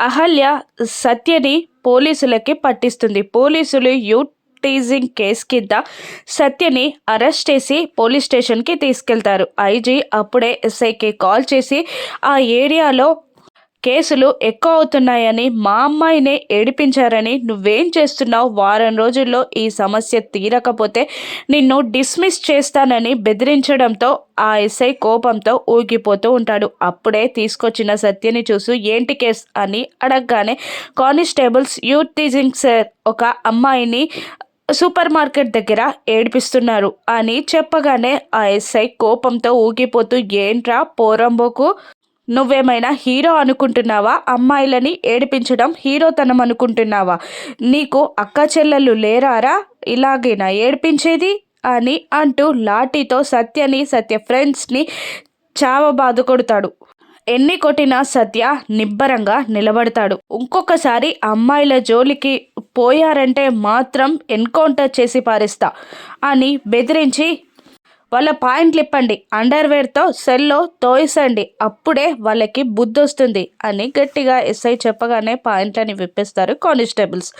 అహల్య సత్యని పోలీసులకి పట్టిస్తుంది. పోలీసులు you teasing case కింద సత్యని అరెస్ట్ చేసి పోలీస్ స్టేషన్కి తీసుకెళ్తారు. ఐజీ అప్పుడే ఎస్ఐకి కాల్ చేసి ఆ ఏరియాలో కేసులు ఎక్కువ అవుతున్నాయని మా అమ్మాయినే ఏడిపించారని నువ్వేం చేస్తున్నావు? వారం రోజుల్లో ఈ సమస్య తీరకపోతే నిన్ను డిస్మిస్ చేస్తానని బెదిరించడంతో ఆ ఎస్ఐ కోపంతో ఊగిపోతూ ఉంటాడు. అప్పుడే తీసుకొచ్చిన సత్యని చూసి ఏంటి కేస్ అని అడగగానే కానిస్టేబుల్స్ యూత్ టీజింగ్ సార్ ఒక అమ్మాయిని సూపర్ మార్కెట్ దగ్గర ఏడిపిస్తున్నారు అని చెప్పగానే ఆ ఎస్ఐ కోపంతో ఊగిపోతూ ఏంట్రా పోరంబోకు? నువ్వేమైనా హీరో అనుకుంటున్నావా? అమ్మాయిలని ఏడిపించడం హీరోతనం అనుకుంటున్నావా? నీకు అక్క చెల్లెళ్ళు లేరారా? ఇలాగేనా ఏడిపించేది? అని అంటూ లాఠీతో సత్యని సత్య ఫ్రెండ్స్ని చావ బాధ కొడతాడు. ఎన్ని కొట్టినా సత్య నిబ్బరంగా నిలబడతాడు. ఇంకొకసారి అమ్మాయిల జోలికి పోయారంటే మాత్రం ఎన్కౌంటర్ చేసి పారేస్తా అని బెదిరించి వాళ్ళ పాయింట్లు ఇప్పండి. అండర్వేర్తో సెల్లో తోయిసండి. అప్పుడే వాళ్ళకి బుద్ధి వస్తుంది అని గట్టిగా ఎస్ఐ చెప్పగానే పాయింట్లని విప్పిస్తారు కానిస్టేబుల్స్.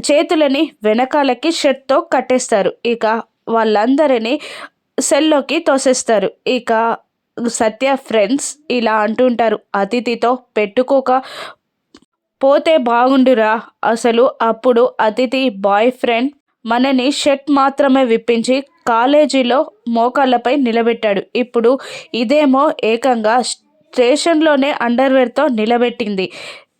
చేతులని వెనకాలకి షర్ట్తో కట్టేస్తారు. ఇక వాళ్ళందరినీ సెల్లోకి తోసేస్తారు. ఇక సత్య ఫ్రెండ్స్ ఇలా అంటుంటారు అతిథితో పెట్టుకోక పోతే బాగుండురా. అసలు అప్పుడు అతిథి బాయ్ ఫ్రెండ్ మనని షర్ట్ మాత్రమే విప్పించి కాలేజీలో మోకాళ్ళపై నిలబెట్టాడు. ఇప్పుడు ఇదేమో ఏకంగా స్టేషన్లోనే అండర్వేర్తో నిలబెట్టింది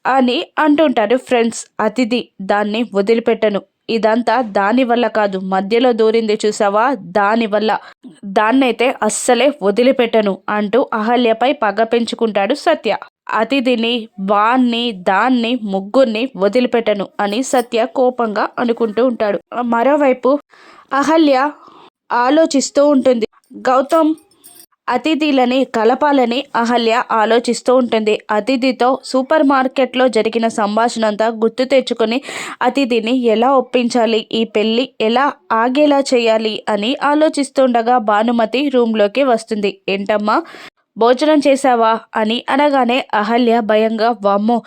అని అంటుంటారు ఫ్రెండ్స్. అతిథి దాన్ని వదిలిపెట్టను. ఇదంతా దాని వల్ల కాదు. మధ్యలో దూరింది చూసావా? దాని వల్ల. దాన్నైతే అస్సలే వదిలిపెట్టను అంటూ అహల్యపై పగ పెంచుకుంటాడు సత్య. అతిథిని వాణ్ణి దాన్ని ముగ్గురిని వదిలిపెట్టను అని సత్య కోపంగా అనుకుంటూ ఉంటాడు. మరోవైపు అహల్య ఆలోచిస్తూ ఉంటుంది. గౌతమ్ అతిథిలని కలపాలని అహల్య ఆలోచిస్తూ ఉంటుంది. అతిథితో సూపర్ మార్కెట్లో జరిగిన సంభాషణ అంతా గుర్తు తెచ్చుకొని అతిథిని ఎలా ఒప్పించాలి? ఈ పెళ్ళి ఎలా ఆగేలా చేయాలి? అని ఆలోచిస్తుండగా భానుమతి రూమ్లోకి వస్తుంది. ఏంటమ్మా భోజనం చేశావా? అని అనగానే అహల్య భయంగా వామ్మో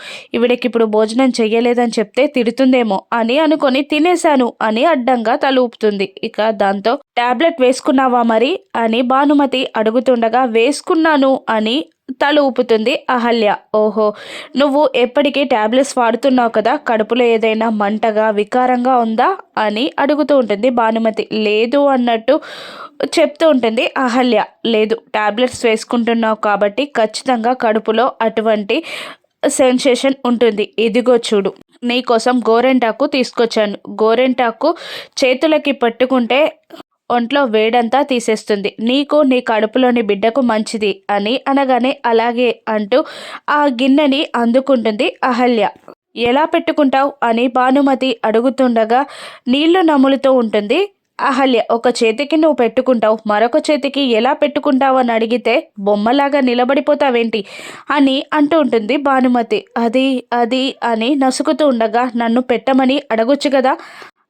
ఇప్పుడు భోజనం చెయ్యలేదని చెప్తే తిడుతుందేమో అని అనుకొని తినేశాను అని అడ్డంగా తలూపుతుంది ఇక దాంతో టాబ్లెట్ వేసుకున్నావా మరి? అని భానుమతి అడుగుతుండగా వేసుకున్నాను అని తల ఊపుతుంది అహల్య. ఓహో నువ్వు ఎప్పటికీ ట్యాబ్లెట్స్ వాడుతున్నావు కదా కడుపులో ఏదైనా మంటగా వికారంగా ఉందా అని అడుగుతూ ఉంటుంది భానుమతి. లేదు అన్నట్టు చెప్తూ ఉంటుంది అహల్య. లేదు ట్యాబ్లెట్స్ వేసుకుంటున్నావు కాబట్టి ఖచ్చితంగా కడుపులో అటువంటి సెన్సేషన్ ఉంటుంది. ఇదిగో చూడు నీకోసం గోరెంటాకు తీసుకొచ్చాను. గోరెంటాకు చేతులకి పట్టుకుంటే ఒంట్లో వేడంతా తీసేస్తుంది. నీకు నీ కడుపులోని బిడ్డకు మంచిది అని అనగానే అలాగే అంటూ ఆ గిన్నెని అందుకుంటుంది అహల్య. ఎలా పెట్టుకుంటావు అని భానుమతి అడుగుతుండగా నీళ్ళు నములుతూ ఉంటుంది. అహల్య ఒక చేతికి నువ్వు పెట్టుకుంటావు మరొక చేతికి ఎలా పెట్టుకుంటావు అని అడిగితే బొమ్మలాగా నిలబడిపోతావేంటి అని అంటూ ఉంటుంది భానుమతి. అది అది అని నసుకుతూ ఉండగా నన్ను పెట్టమని అడగొచ్చు కదా?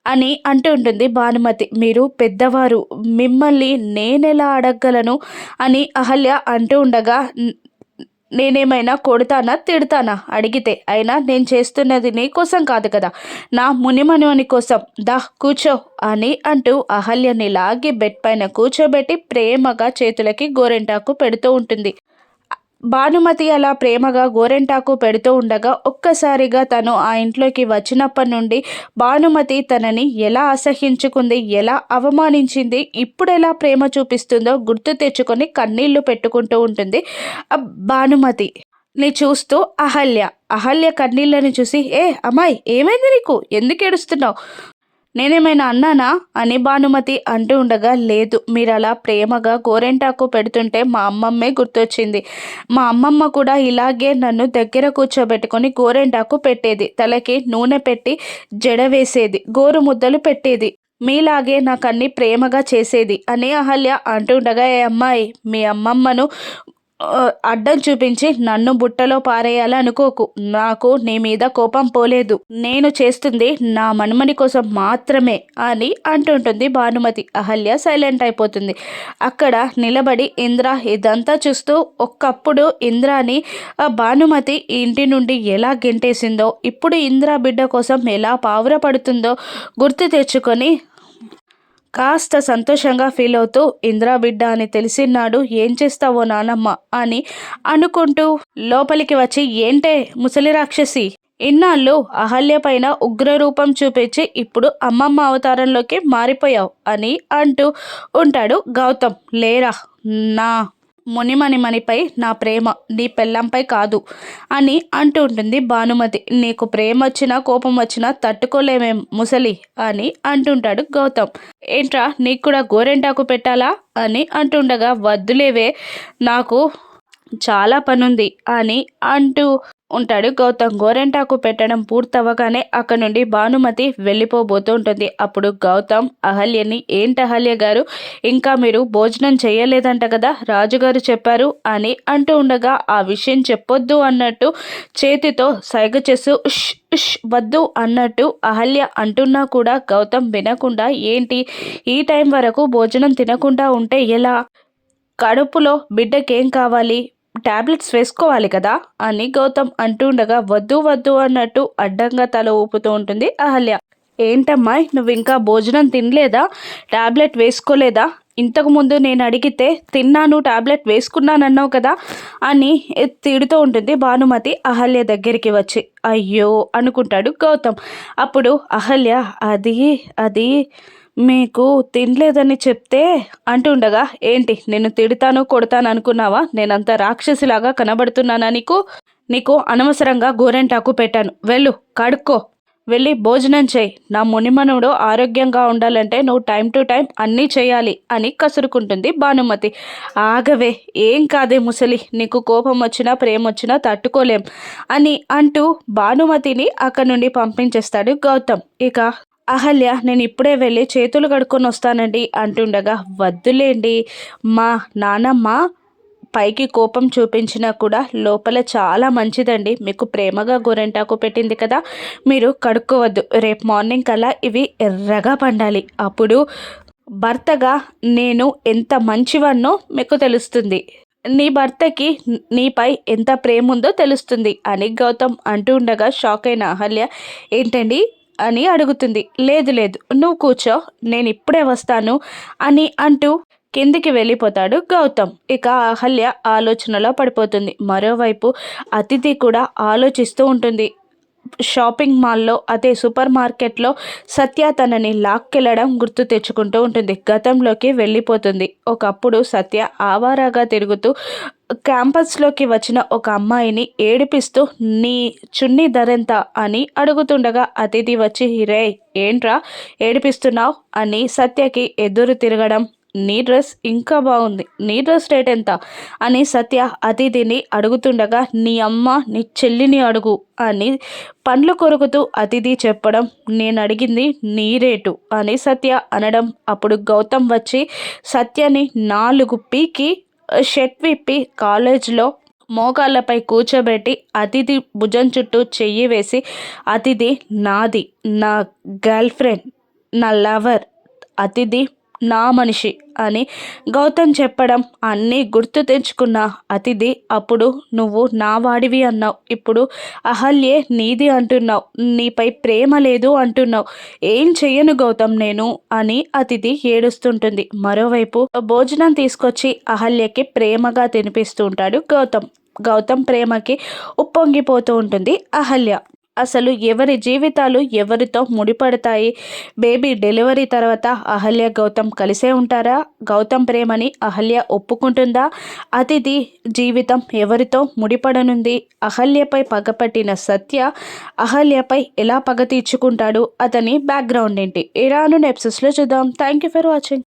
అని అంటూ ఉంటుంది భానుమతి. మీరు పెద్దవారు మిమ్మల్ని నేనెలా అడగలను అని అహల్య అంటూ ఉండగా నేనేమైనా కొడతానా తిడతానా? అడిగితే అయినా నేను చేస్తున్నది నీ కోసం కాదు కదా నా మునిమనుని కోసం. దా కూర్చో అని అంటూ అహల్యని లాగి బెడ్ పైన కూర్చోబెట్టి ప్రేమగా చేతులకి గోరెంటాకు పెడుతూ ఉంటుంది. భానుమతి అలా ప్రేమగా గోరెంటాకు పెడుతూ ఉండగా ఒక్కసారిగా తను ఆ ఇంట్లోకి వచ్చినప్పటి నుండి భానుమతి తనని ఎలా అసహించుకుంది ఎలా అవమానించింది ఇప్పుడు ఎలా ప్రేమ చూపిస్తుందో గుర్తు తెచ్చుకొని కన్నీళ్ళు పెట్టుకుంటూ ఉంటుంది. భానుమతి ని చూస్తూ అహల్య అహల్య కన్నీళ్ళని చూసి ఏ అమ్మాయి ఏమైంది నీకు? ఎందుకు ఏడుస్తున్నావు? నేనేమైనా అన్నానా? అని భానుమతి అంటూ ఉండగా లేదు. మీరు అలా ప్రేమగా గోరెంటాకు పెడుతుంటే మా అమ్మమ్మే గుర్తొచ్చింది. మా అమ్మమ్మ కూడా ఇలాగే నన్ను దగ్గర కూర్చోబెట్టుకొని గోరెంటాకు పెట్టేది. తలకి నూనె పెట్టి జడ వేసేది గోరు ముద్దలు పెట్టేది. మీలాగే నాకు అన్ని ప్రేమగా చేసేది. అని అహల్య అంటుండగా ఏ అమ్మాయి మీ అమ్మమ్మను అడ్డం చూపించి నన్ను బుట్టలో పారేయాలనుకోకు నాకు నీ మీద కోపం పోలేదు. నేను చేస్తుంది నా మనుమని కోసం మాత్రమే అని అంటుంటుంది భానుమతి. అహల్య సైలెంట్ అయిపోతుంది. అక్కడ నిలబడి ఇంద్ర ఇదంతా చూస్తూ ఒక్కప్పుడు ఇంద్రాని ఆ భానుమతి ఇంటి నుండి ఎలా గెంటేసిందో ఇప్పుడు ఇంద్ర బిడ్డ కోసం ఎలా పావురపడుతుందో గుర్తు తెచ్చుకొని కాస్త సంతోషంగా ఫీల్ అవుతూ ఇంద్రా బిడ్డ అని తెలిసినాడు ఏం చేస్తావో నానమ్మ అని అనుకుంటూ లోపలికి వచ్చి ఏంటే ముసలి రాక్షసి? ఇన్నాళ్ళు అహల్య పైన ఉగ్రరూపం చూపించి ఇప్పుడు అమ్మమ్మ అవతారంలోకి మారిపోయావు అని అంటూ ఉంటాడు గౌతమ్. లేరా నా మునిమణిమణిపై నా ప్రేమ నీ పెళ్ళంపై కాదు అని అంటూ ఉంటుంది భానుమతి. నీకు ప్రేమ వచ్చినా కోపం వచ్చినా తట్టుకోలేమేం ముసలి అని అంటుంటాడు గౌతమ్. ఏంట్రా నీకు కూడా గోరెంటాకు పెట్టాలా అని అంటుండగా వద్దులేవే నాకు చాలా పనుంది అని అంటూ ఉంటాడు. గౌతమ్ గోరెంటాకు పెట్టడం పూర్తవగానే అక్కడ నుండి భానుమతి వెళ్ళిపోబోతూ ఉంటుంది. అప్పుడు గౌతమ్ అహల్యని ఏంటి అహల్య గారు? ఇంకా మీరు భోజనం చేయలేదంట కదా? రాజుగారు చెప్పారు అని అంటూ ఉండగా ఆ విషయం చెప్పొద్దు అన్నట్టు చేతితో సైగ చేస్తూ ఉష్ ఉష్ వద్దు అన్నట్టు అహల్య అంటున్నా కూడా గౌతమ్ వినకుండా ఏంటి? ఈ టైం వరకు భోజనం తినకుండా ఉంటే ఎలా? కడుపులో బిడ్డకేం కావాలి? టాబ్లెట్స్ వేసుకోవాలి కదా అని గౌతమ్ అంటుండగా వద్దు వద్దు అన్నట్టు అడ్డంగా తల ఊపుతూ ఉంటుంది అహల్య. ఏంటమ్మా నువ్వు ఇంకా భోజనం తినలేదా? ట్యాబ్లెట్ వేసుకోలేదా? ఇంతకుముందు నేను అడిగితే తిన్నాను టాబ్లెట్ వేసుకున్నానన్నావు కదా అని తిడుతూ ఉంటుంది భానుమతి అహల్య దగ్గరికి వచ్చి. అయ్యో అనుకుంటాడు గౌతమ్. అప్పుడు అహల్య అది అది మీకు తినలేదని చెప్తే అంటుండగా ఏంటి నేను తిడతాను కొడతాను అనుకున్నావా? నేనంత రాక్షసిలాగా కనబడుతున్నానా నీకు? నీకు అనవసరంగా గోరెంటాకు పెట్టాను. వెళ్ళు కడుక్కో. వెళ్ళి భోజనం చేయి. నా మునిమనుడు ఆరోగ్యంగా ఉండాలంటే నువ్వు టైం టు టైం అన్నీ చేయాలి అని కసురుకుంటుంది భానుమతి. ఆగవే ఏం కాదే ముసలి. నీకు కోపం వచ్చినా ప్రేమ వచ్చినా తట్టుకోలేం అని అంటూ భానుమతిని అక్కడి నుండి పంపించేస్తాడు గౌతమ్. ఇక అహల్య నేను ఇప్పుడే వెళ్ళి చేతులు కడుక్కొని వస్తానండి అంటుండగా. వద్దులేండి. మా నానమ్మ పైకి కోపం చూపించినా కూడా లోపల చాలా మంచిదండి. మీకు ప్రేమగా గోరెంటాకు పెట్టింది కదా మీరు కడుక్కోవద్దు. రేపు మార్నింగ్ కల్లా ఇవి ఎర్రగా పండాలి. అప్పుడు భర్తగా నేను ఎంత మంచివన్నో మీకు తెలుస్తుంది. నీ భర్తకి నీపై ఎంత ప్రేమ ఉందో తెలుస్తుంది అని గౌతమ్ అంటూ ఉండగా షాక్ అయిన అహల్య. ఏంటండి? అని అడుగుతుంది. లేదు లేదు నువ్వు కూర్చో నేను ఇప్పుడే వస్తాను అని అంటూ కిందికి వెళ్ళిపోతాడు గౌతమ్. ఇక అహల్య ఆలోచనలో పడిపోతుంది. మరోవైపు అతిథి కూడా ఆలోచిస్తూ ఉంటుంది. షాపింగ్ మాల్లో అదే సూపర్ మార్కెట్లో సత్య తనని లాక్కెళ్ళడం గుర్తు తెచ్చుకుంటూ ఉంటుంది. గతంలోకి వెళ్ళిపోతుంది. ఒకప్పుడు సత్య ఆవారాగా తిరుగుతూ క్యాంపస్లోకి వచ్చిన ఒక అమ్మాయిని ఏడిపిస్తూ నీ చున్నీ ధరెంత? అని అడుగుతుండగా అతిథి వచ్చి రే ఏంట్రా ఏడిపిస్తున్నావు? అని సత్యకి ఎదురు తిరగడం. నీ డ్రెస్ ఇంకా బాగుంది. నీ డ్రెస్ రేట్ ఎంత? అని సత్య అతిథిని అడుగుతుండగా నీ అమ్మ నీ చెల్లిని అడుగు అని పండ్లు కొరుకుతూ అతిథి చెప్పడం నేను అడిగింది నీ రేటు అని సత్య అనడం. అప్పుడు గౌతమ్ వచ్చి సత్యని నాలుగు పీకి షర్ట్ విప్పి కాలేజ్లో మోకాళ్ళపై కూర్చోబెట్టి అతిథి భుజం చుట్టూ చెయ్యి వేసి అతిథి నాది నా గర్ల్ ఫ్రెండ్ నా లవర్. అతిథి నా మనిషి అని గౌతమ్ చెప్పడం అన్నీ గుర్తు తెచ్చుకున్న అతిథి అప్పుడు నువ్వు నా వాడివి అన్నావు. ఇప్పుడు అహల్యే నీది అంటున్నావు. నీపై ప్రేమ లేదు అంటున్నావు. ఏం చెయ్యను గౌతమ్ నేను? అని అతిథి ఏడుస్తుంటుంది. మరోవైపు భోజనం తీసుకొచ్చి అహల్యకి ప్రేమగా తినిపిస్తూ ఉంటాడు గౌతమ్. గౌతమ్ ప్రేమకి ఉప్పొంగిపోతూ ఉంటుంది అహల్య. అసలు ఎవరి జీవితాలు ఎవరితో ముడిపడతాయి? బేబీ డెలివరీ తర్వాత అహల్య గౌతమ్ కలిసే ఉంటారా? గౌతమ్ ప్రేమని అహల్య ఒప్పుకుంటుందా? అతిథి జీవితం ఎవరితో ముడిపడనుంది? అహల్యపై పగపట్టిన సత్య అహల్యపై ఎలా పగ తీర్చుకుంటాడు? అతని బ్యాక్గ్రౌండ్ ఏంటి? ఇరాను నెప్సెస్లో చూద్దాం. Thank you for watching